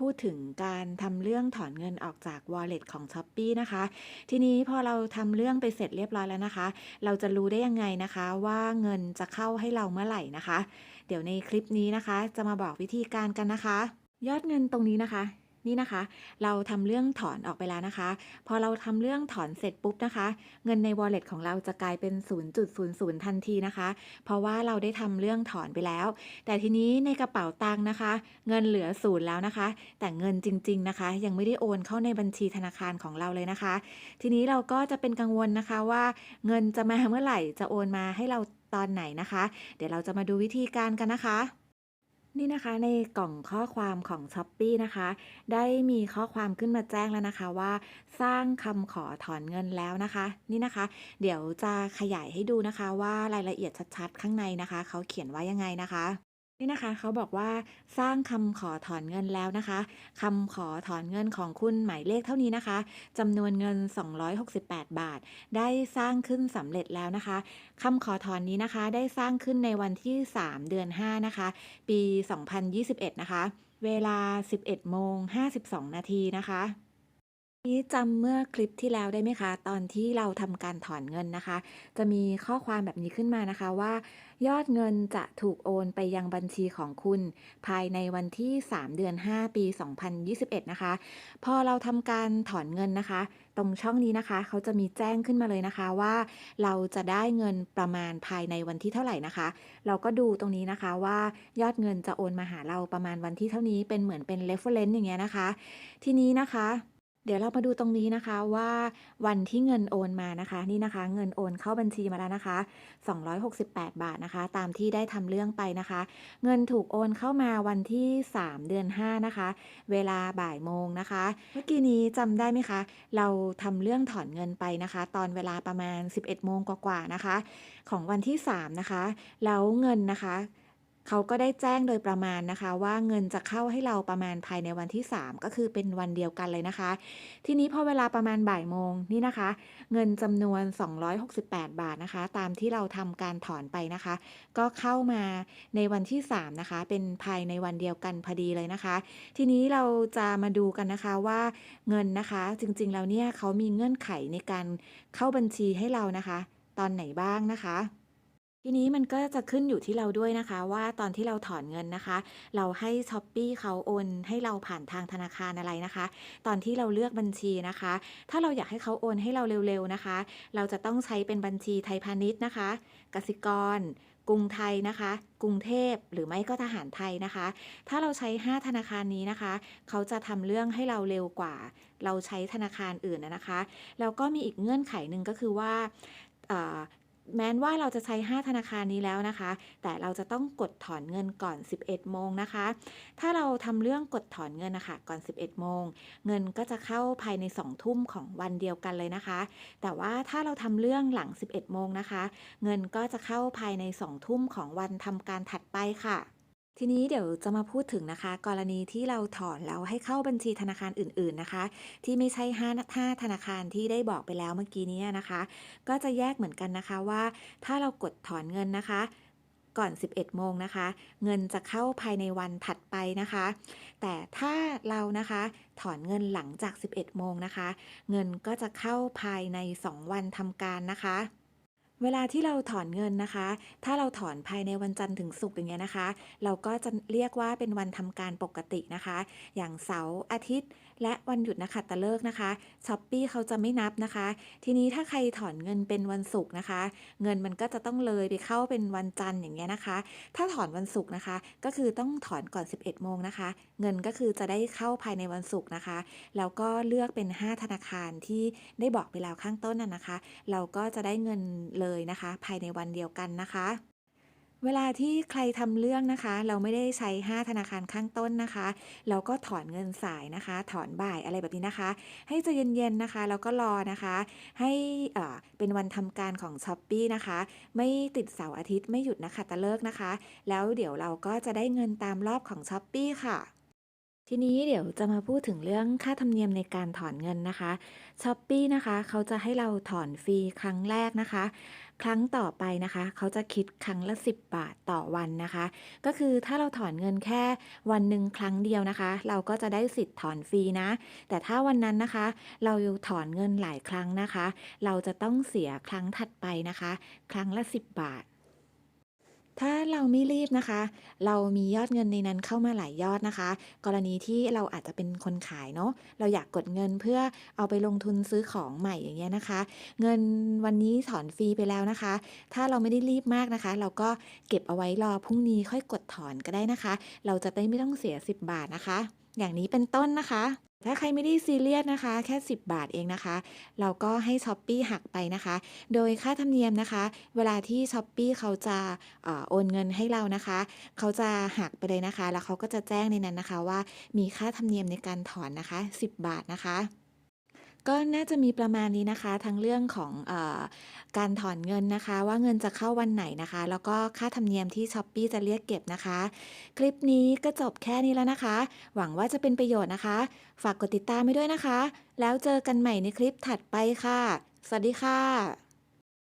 พูดถึงการทำเรื่องถอนเงินออกจาก wallet ของ Shopee นะคะ ทีนี้พอเราทำเรื่องไปเสร็จเรียบร้อยแล้วนะคะ เราจะรู้ได้ยังไงนะคะ ว่าเงินจะเข้าให้เราเมื่อไหร่นะคะ เดี๋ยวในคลิปนี้นะคะ จะมาบอกวิธีการกันนะคะ ยอดเงินตรงนี้นะคะ นี่นะคะ เราทำเรื่องถอนออกไปแล้วนะคะ พอเราทำเรื่องถอนเสร็จปุ๊บนะคะ เงินใน wallet ของเราจะกลายเป็น 0.00 ทันทีนะคะ เพราะว่าเราได้ทำเรื่องถอนไปแล้ว แต่ทีนี้ในกระเป๋าตังค์นะคะ เงินเหลือศูนย์แล้วนะคะ แต่เงินจริง ๆนะคะ ยังไม่ได้โอนเข้าในบัญชีธนาคารของเราเลยนะคะ ทีนี้เราก็จะเป็นกังวลนะคะว่า เงินจะมาเมื่อไหร่จะโอนมาให้เราตอนไหนนะคะ เดี๋ยวเราจะมาดูวิธีการกันนะคะ นี่นะคะในกล่องข้อความของ s h อ p e e นะคะ ได้มีข้อความขึ้นมาแจ้งแล้วนะคะว่า สร้างคำขอถอนเงินแล้วนะคะ นี่นะคะ เดี๋ยวจะขยายให้ดูนะคะว่ารายละเอียดชัดๆ ข้างในนะคะ เขาเขียนว่ายังไงนะคะ นี่นะคะเขาบอกว่าสร้างคำขอถอนเงินแล้วนะคะคำขอถอนเงินของคุณหมายเลขเท่านี้นะคะจำนวนเงิน 268 บาท ได้สร้างขึ้นสำเร็จแล้วนะคะคำขอถอนนี้นะคะ ได้สร้างขึ้นในวันที่ 3 เดือน 5 นะคะ ปี 2021 นะคะ เวลา 11โมง52 นาทีนะคะ นี้จำเมื่อคลิปที่แล้วได้ไหมคะ ตอนที่เราทำการถอนเงินนะคะ จะมีข้อความแบบนี้ขึ้นมานะคะว่า ยอดเงินจะถูกโอนไปยังบัญชีของคุณ ภายในวันที่ 3 เดือน 5 ปี 2021 นะคะ พอเราทำการถอนเงินนะคะ ตรงช่องนี้นะคะ เขาจะมีแจ้งขึ้นมาเลยนะคะว่า เราจะได้เงินประมาณภายในวันที่เท่าไหร่นะคะ เราก็ดูตรงนี้นะคะว่ายอดเงินจะโอนมาหาเราประมาณวันที่เท่านี้เป็นเหมือนเป็น reference อย่างเงี้ยนะคะ ทีนี้นะคะ เดี๋ยวเรามาดูตรงนี้นะคะว่าวันที่เงินโอนมานะคะ นี่นะคะ เงินโอนเข้าบัญชีมาแล้วนะคะ 268 บาทนะคะ ตามที่ได้ทำเรื่องไปนะคะ เงินถูกโอนเข้ามาวันที่ 3 เดือน 5 นะคะ เวลาบ่ายโมงนะคะ เมื่อกี้นี้จำได้ไหมคะ เราทำเรื่องถอนเงินไปนะคะ ตอนเวลาประมาณ 11โมงกว่าๆนะคะ ของวันที่ 3 นะคะ แล้วเงินนะคะ เขาก็ได้แจ้งโดยประมาณนะคะ ว่าเงินจะเข้าให้เราประมาณภายในวันที่ 3 ก็คือเป็นวันเดียวกันเลยนะคะ ทีนี้พอเวลาประมาณบ่ายโมงนี่นะคะ เงินจำนวน 268 บาทนะคะ ตามที่เราทำการถอนไปนะคะ ก็เข้ามาในวันที่ 3 นะคะ เป็นภายในวันเดียวกันพอดีเลยนะคะ ทีนี้เราจะมาดูกันนะคะว่าเงินนะคะจริงๆแล้วเนี่ยเขามีเงื่อนไขในการเข้าบัญชีให้เรานะคะ ตอนไหนบ้างนะคะ ทีนี้มันก็จะขึ้นอยู่ที่เราด้วยนะคะว่าตอนที่เราถอนเงินนะคะ เราให้ s h อ p e e เขาโอนให้เราผ่านทางธนาคารอะไรนะคะ ตอนที่เราเลือกบัญชีนะคะ ถ้าเราอยากให้เขาโอนให้เราเร็วๆนะคะ เราจะต้องใช้เป็นบัญชีไทยพาณิชย์นะคะกสิกรกรุงไทยนะคะ กรุงเทพหรือไม่ก็ทหารไทยนะคะ ถ้าเราใช้ 5 ธนาคารนี้นะคะ เขาจะทำเรื่องให้เราเร็วกว่า เราใช้ธนาคารอื่นนะคะ แล้วก็มีอีกเงื่อนไขหนึ่งก็คือว่า แม้นว่าเราจะใช้ 5 ธนาคารนี้แล้วนะคะ แต่เราจะต้องกดถอนเงินก่อน 11 โมงนะคะ ถ้าเราทำเรื่องกดถอนเงินนะคะก่อน 11 โมง เงินก็จะเข้าภายใน 2 ทุ่มของวันเดียวกันเลยนะคะ แต่ว่าถ้าเราทำเรื่องหลัง 11 โมงนะคะ เงินก็จะเข้าภายใน 2 ทุ่มของวันทำการถัดไปค่ะ ทีนี้เดี๋ยวจะมาพูดถึงนะคะ กรณีที่เราถอนแล้วให้เข้าบัญชีธนาคารอื่น ๆนะคะ ที่ไม่ใช่5 5ธนาคารที่ได้บอกไปแล้วเมื่อกี้นี้นะคะ ก็จะแยกเหมือนกันนะคะว่า ถ้าเรากดถอนเงินนะคะ ก่อน 11 โมงนะคะ เงินจะเข้าภายในวันถัดไปนะคะ แต่ถ้าเรานะคะถอนเงินหลังจาก 11 โมงนะคะ เงินก็จะเข้าภายใน 2 วันทำการนะคะ เวลาที่เราถอนเงินนะคะ ถ้าเราถอนภายในวันจันทร์ถึงศุกร์อย่างเงี้ยนะคะ เราก็จะเรียกว่าเป็นวันทำการปกตินะคะ อย่างเสาร์อาทิตย์ และวันหยุดนักขัตฤกษ์นะคะช้อปปี้เขาจะไม่นับนะคะ ทีนี้ถ้าใครถอนเงินเป็นวันศุกร์นะคะ เงินมันก็จะต้องเลยไปเข้าเป็นวันจันทร์อย่างเงี้ยนะคะ ถ้าถอนวันศุกร์นะคะ ก็คือต้องถอนก่อน 11โมงนะคะ เงินก็คือจะได้เข้าภายในวันศุกร์นะคะ แล้วก็เลือกเป็น 5 ธนาคารที่ได้บอกไปแล้วข้างต้นน่ะนะคะ เราก็จะได้เงินเลยนะคะ ภายในวันเดียวกันนะคะ เวลาที่ใครทำเรื่องนะคะ เราไม่ได้ใช้ 5 ธนาคารข้างต้นนะคะ เราก็ถอนเงินสายนะคะ ถอนบ่ายอะไรแบบนี้นะคะ ให้ใจเย็นๆนะคะ แล้วก็รอนะคะ ให้เป็นวันทำการของ s h อ p e e นะคะ ไม่ติดเสาร์อาทิตย์ไม่หยุดนะคะตะเลิกนะคะ แล้วเดี๋ยวเราก็จะได้เงินตามรอบของ s h อ p e e ค่ะ ทีนี้เดี๋ยวจะมาพูดถึงเรื่องค่าธรรมเนียมในการถอนเงินนะคะ Shopee นะคะ เขาจะให้เราถอนฟรีครั้งแรกนะคะ ครั้งต่อไปนะคะ เขาจะคิดครั้งละ 10 บาทต่อวันนะคะ ก็คือถ้าเราถอนเงินแค่วันหนึ่งครั้งเดียวนะคะ เราก็จะได้สิทธิ์ถอนฟรีนะ แต่ถ้าวันนั้นนะคะ เราถอนเงินหลายครั้งนะคะ เราจะต้องเสียครั้งถัดไปนะคะ ครั้งละ 10 บาท ถ้าเราไม่รีบนะคะ เรามียอดเงินในนั้นเข้ามาหลายยอดนะคะ กรณีที่เราอาจจะเป็นคนขายเนาะเราอยากกดเงินเพื่อเอาไปลงทุนซื้อของใหม่อย่างเงี้ยนะคะ เงินวันนี้ถอนฟรีไปแล้วนะคะ ถ้าเราไม่ได้รีบมากนะคะ เราก็เก็บเอาไว้รอพรุ่งนี้ค่อยกดถอนก็ได้นะคะ เราจะได้ไม่ต้องเสีย 10 บาทนะคะ อย่างนี้เป็นต้นนะคะ ถ้าใครไม่ได้ซีเรียสนะคะ แค่ 10 บาทเองนะคะ เราก็ให้ช้อปปี้หักไปนะคะ โดยค่าธรรมเนียมนะคะ เวลาที่ช้อปปี้เขาจะออโอนเงินให้เรานะคะ เขาจะหักไปเลยนะคะ แล้วเขาก็จะแจ้งในนั้นนะคะ ว่ามีค่าธรรมเนียมในการถอนนะคะ 10 บาทนะคะ ก็น่าจะมีประมาณนี้นะคะ ทั้งเรื่องของเออการถอนเงินนะคะ ว่าเงินจะเข้าวันไหนนะคะ แล้วก็ค่าธรรมเนียมที่ช้อปปีจะเรียกเก็บนะคะ คลิปนี้ก็จบแค่นี้แล้วนะคะ หวังว่าจะเป็นประโยชน์นะคะ ฝากกดติดตามไปด้วยนะคะ แล้วเจอกันใหม่ในคลิปถัดไปค่ะ สวัสดีค่ะ